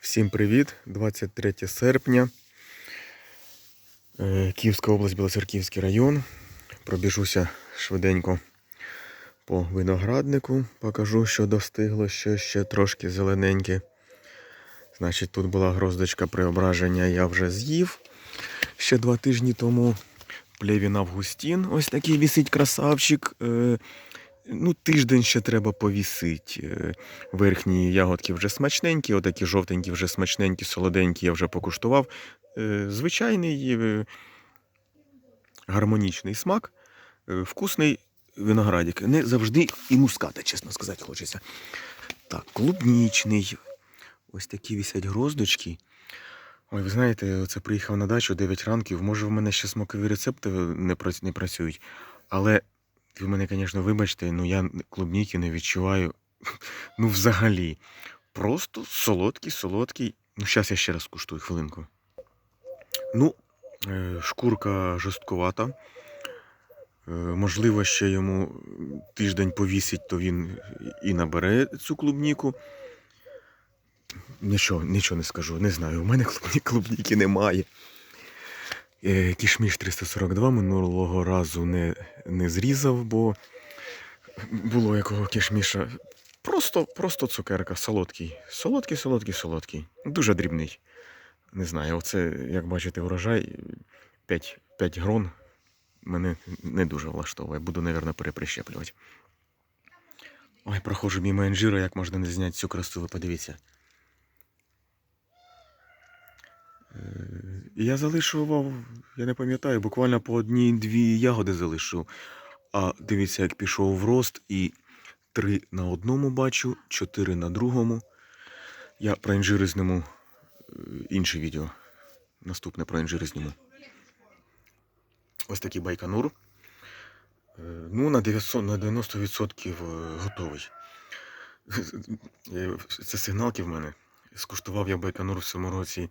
Всім привіт! 23 серпня. Е, Київська область, Білоцерківський район. Пробіжуся швиденько по винограднику. Покажу, що достигло, що ще трошки зелененьке. Значить, тут була гроздочка преображення, я вже з'їв ще два тижні тому. Плевін Августін. Ось такий вісить красавчик. Ну, тиждень ще треба повісити. Е, Верхні ягодки вже смачненькі, отакі жовтенькі, вже смачненькі, солоденькі я вже покуштував. Е, Звичайний е, гармонічний смак, вкусний виноградик. Не завжди і муската, чесно сказати, хочеться. Так, клубнічний. Ось такі вісять гроздочки. Ой, ви знаєте, оце приїхав на дачу 9 ранків. Може, в мене ще смакові рецепти не працюють. Але ви мене, звісно, вибачте, ну я клубніки не відчуваю. Ну, взагалі. Просто солодкий, солодкий. Ну, зараз я ще раз куштую хвилинку. Ну, е, шкурка жорсткувата. Е, Можливо, ще йому тиждень повісить, то він і набере цю клубніку. Нічого, нічого не скажу, не знаю. У мене клубні, клубніки немає. Е, Кішміш 342 минулого разу не, не зрізав, бо було якого кішміша. Просто, просто цукерка, солодкий. Солодкий, солодкий, солодкий. Дуже дрібний. Не знаю, оце, як бачите, урожай 5, 5 грон мене не дуже влаштовує. Буду, мабуть, переприщеплювати. Ой, проходжу мимо інжира, як можна не зняти цю красу, ви подивіться. Е, і Я залишував, я не пам'ятаю, буквально по одній-дві ягоди залишив. А дивіться, як пішов в рост, і три на одному бачу, чотири на другому. Я про інжири зніму е, інше відео. Наступне про інжири зніму. Ось такий байконур. Е, Ну, на 900, на 90% готовий. Е, Це сигналки в мене. Скуштував я байконур в цьому році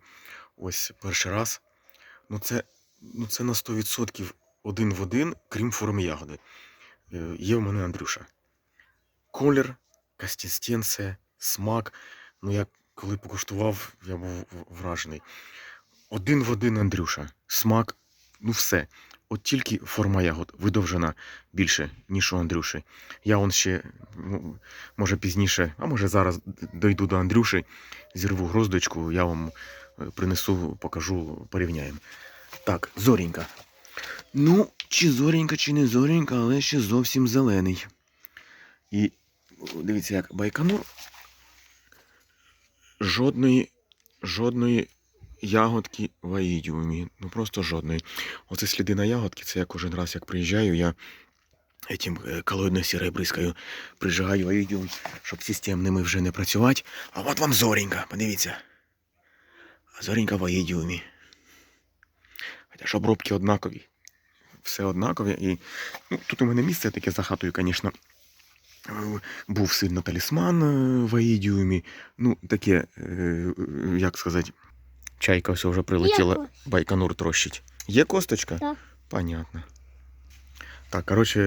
ось перший раз. Ну це, ну це на 100% один в один, крім форми ягоди. Е, Є в мене Андрюша. Колір, консистенція, смак. Ну, я коли покуштував, я був вражений. Один в один Андрюша. Смак, ну все. От тільки форма ягод видовжена більше, ніж у Андрюші. Я он ще, ну, може пізніше, а може зараз дойду до Андрюші, зірву гроздочку, я вам е, принесу, покажу, порівняємо. Так, зорінька. Ну, чи зорінька, чи не зорінька, але ще зовсім зелений. І дивіться, як байконур. Жодної, жодної ягодки в аїдіумі. Ну просто жодної. Оце сліди на ягодки, це я кожен раз, як приїжджаю, я этим е, колоїдно сірою бризкою прижигаю аїдіум, щоб системними вже не працювати. А от вам зорінька, подивіться. Зорінька в аїдіумі. Хоча ж обробки однакові. Все однакові. І ну, тут у мене місце таке за хатою, звісно. Був сильно талісман е, в Аїдіумі. Ну, таке, е, як сказати, чайка все вже прилетіла, Яко? байконур трощить. Є косточка? Так. Понятно. Так, коротше,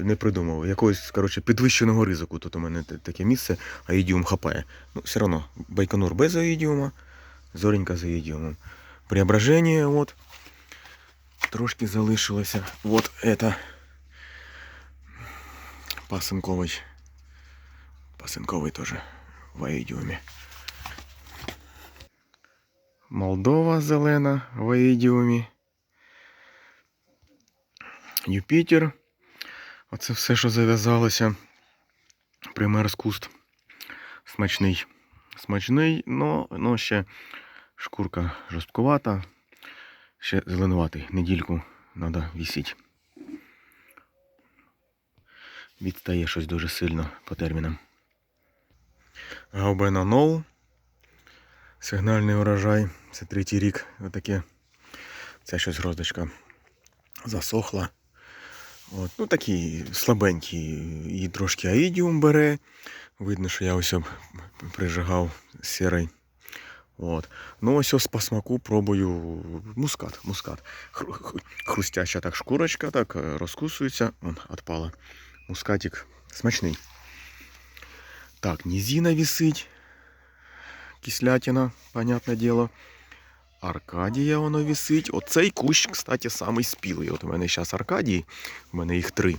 не придумав. Якогось, коротше, підвищеного ризику тут у мене т- таке місце, аїдіум хапає. Ну, все одно, байконур без аїдіума, зоренька з аїдіумом. Преображення, от. Трошки залишилося. Вот это. Пасынковый. Пасынковый тоже в аїдіумі. Молдова зелена в аїдіумі. Юпітер. Оце все, що зав'язалося. Примерз куст. Смачний. Смачний, но, но ще шкурка жорсткувата. Ще зеленуватий. Недільку треба вісіть. Відстає щось дуже сильно по термінам. Гаубена Ноу. Сигнальний урожай. Це третій рік. Отаке. Ця щось гроздочка засохла. От, ну такий слабенький. І трошки аїдіум бере. Видно, що я ось прижигав сірий. От. Ну ось ось по смаку пробую мускат. мускат. Хру- хру- Хрустяща так шкурочка, так е, розкусується. Вон, отпала. Мускатик смачний. Так, нізіна вісить. Кислятина, понятне діло. Аркадія воно висить. Оцей кущ, кстати, самий спілий. От у мене зараз Аркадії, у мене їх три.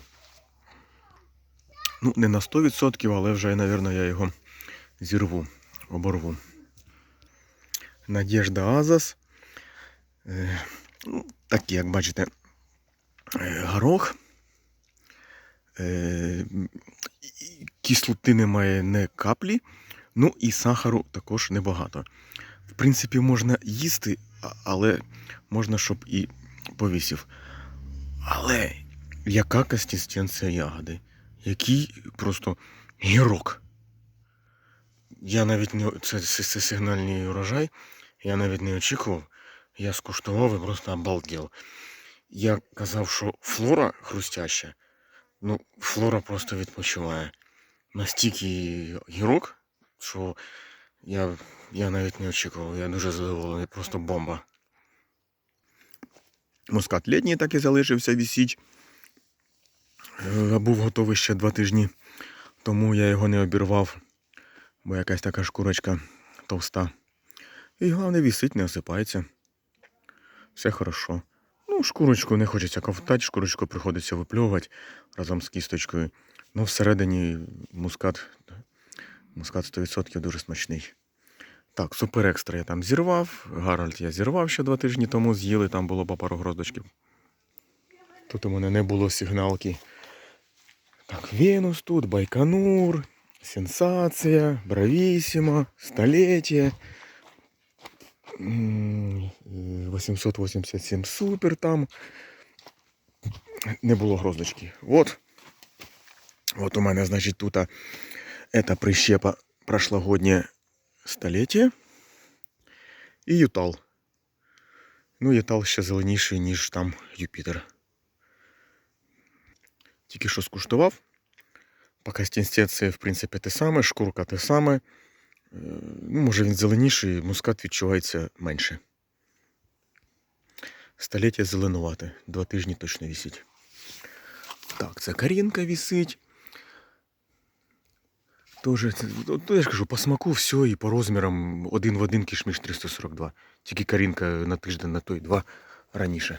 Ну, не на 100%, але вже, мабуть, я його зірву, оборву. Надежда Азас. Е, ну, такі, як бачите, е, горох. Е, кислоти немає не каплі, ну і сахару також небагато. В принципі, можна їсти, але можна, щоб і повісив. Але яка консистенція ягоди? Який просто гірок. Я навіть не це, це, це сигнальний урожай. Я навіть не очікував. Я скуштував і просто обалдел. Я казав, що флора хрустяща. Ну, флора просто відпочиває. Настільки гірок, що я, я навіть не очікував. Я дуже задоволений, просто бомба. Мускат літній так і залишився вісіть. Е, Був готовий ще два тижні, тому я його не обірвав, бо якась така шкурочка товста. І головне вісить, не осипається. Все хорошо. Ну, шкурочку не хочеться ковтати, шкурочку приходиться випльовувати разом з кісточкою. Ну, всередині мускат, мускат 100% дуже смачний. Так, супер екстра я там зірвав. Гарольд я зірвав ще два тижні тому, з'їли, там було по пару гроздочків. Тут у мене не було сигналки. Так, Венус тут, Байконур, Сенсація, Бравісіма, Століття. Е, 887 супер там. Не було гроздочки. Вот. Вот у мене, значить, тут а, эта прищепа прошлогоднє століття. І Ютал. Ну, Ютал ще зеленіший, ніж там Юпітер. Тільки що скуштував. По консистенції, в принципі, те саме, шкурка те саме. Е, Ну, може він зеленіший, мускат відчувається менше. Століття зеленувате. Два тижні точно висить. Так, це карінка висить. Тоже, ну, то я ж кажу, по смаку все і по розмірам один в один кішміш 342. Тільки карінка на тиждень на той два раніше.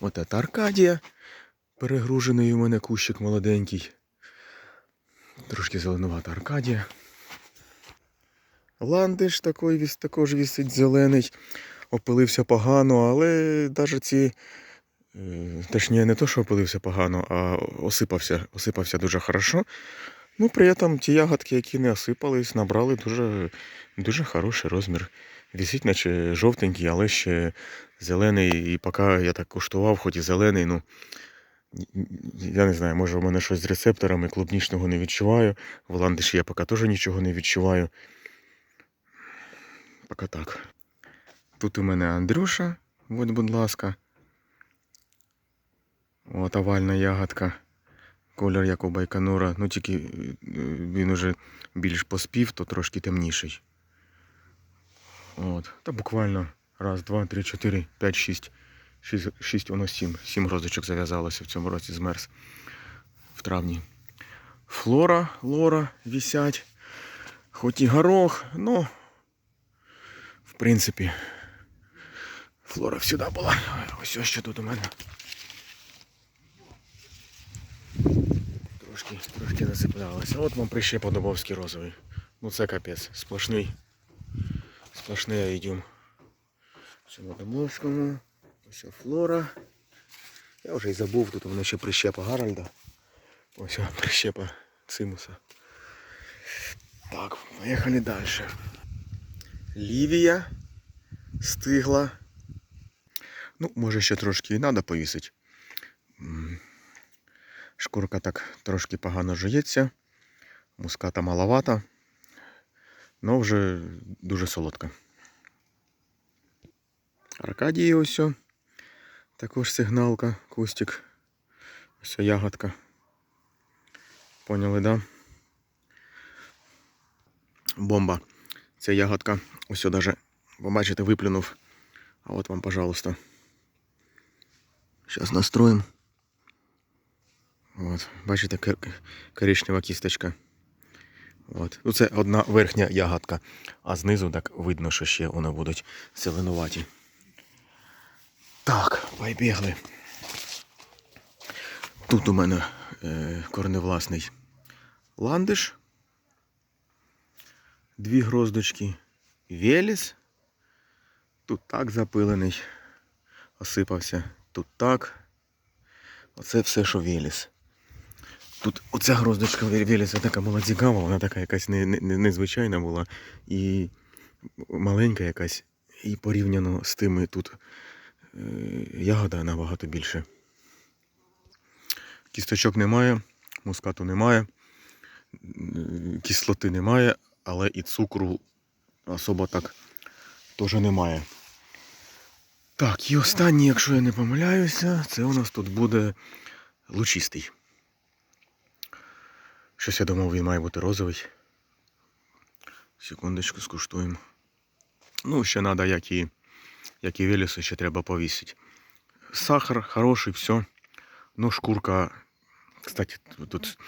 От це Аркадія. Перегружений у мене кущик молоденький. Трошки зеленувата Аркадія. Ландиш такий, також вісить зелений. Опилився погано, але навіть ці. е, Точніше, не то, що опилився погано, а осипався, осипався дуже хорошо. Ну, при цьому ті ягодки, які не осипались, набрали дуже, дуже хороший розмір. Вісить, наче жовтенький, але ще зелений. І поки я так куштував, хоч і зелений, ну я не знаю, може у мене щось з рецепторами, клубнічного не відчуваю. В ландиші я поки теж нічого не відчуваю. Поки так. Тут у мене Андрюша, от, будь ласка. От овальна ягодка. Колір як у Байконура. Ну тільки е, він уже більш поспів, то трошки темніший. От. Та буквально раз, два, три, чотири, п'ять, шість. Шість, шість воно сім. Сім розочок зав'язалося в цьому році змерз в травні. Флора, лора висять. Хоч і горох, ну, в принципі, флора всюди була. Ось що тут у мене. Трошки, трошки засиплялося. От вам прищепа Дубовський розовий. Ну це капець. Сплошний. Сплошний йдем. Цьому Дубовському. Ось флора. Я вже й забув, тут у мене ще прищепа Гарольда. Ось о, прищепа цимуса. Так, поїхали далі. Лівія стигла. Ну, може ще трошки і треба повісити. Шкурка так трошки погано жується. Муската маловата. але вже дуже солодка. Аркадії ось. Також сигналка, кустик. Ось ягодка. Поняли, да? Бомба. Це ягодка. Ось даже, ви бачите, виплюнув. А от вам, пожалуйста. Зараз настроїмо. От, бачите, кор- коричнева кісточка. От. Ну, це одна верхня ягодка, а знизу так видно, що ще вони будуть зеленуваті. Так, побігли. Тут у мене е, корневласний ландиш. Дві гроздочки. Веліс. Тут так запилений. Осипався. Тут так. Оце все, що Веліс. Тут оця гроздочка Веліса така була цікава, вона така якась не, не- незвичайна була. І маленька якась. І порівняно з тими тут е, ягода набагато більше. Кісточок немає, мускату немає, кислоти немає, але і цукру особо так теж немає. Так, і останній, якщо я не помиляюся, це у нас тут буде лучистий. Щось я думав, він має бути розовий. Секундочку, скуштуємо. Ну, ще треба, як і, як і Велесу, ще треба повісити. Сахар хороший, все. Ну, шкурка, кстати, тут,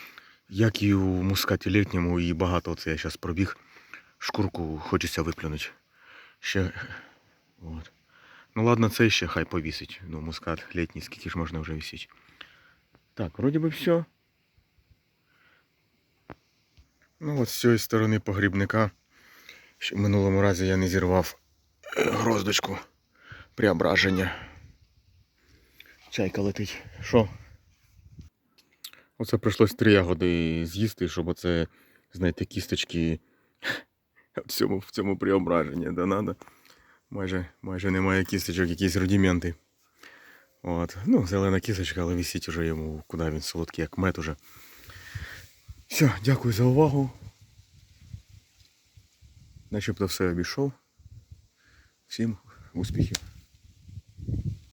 як і у мускаті літньому, і багато оце я зараз пробіг. Шкурку хочеться виплюнути. Ще. От. Ну ладно, цей ще хай повісить. Ну, мускат літній, скільки ж можна вже висіти. Так, вроді би все. Ну от з цієї сторони погрібника. Ще в минулому разі я не зірвав е, гроздочку преображення. Чайка летить. Що? Оце прийшлось три ягоди з'їсти, щоб оце, знаєте, кісточки в цьому, в цьому преображенні да надо. Майже, майже немає кісточок, якісь рудименти. От. Ну, зелена кісточка, але висить уже йому, куди він солодкий, як мед уже. Все, дякую за увагу. Начебто все обійшов. Всім успіхів.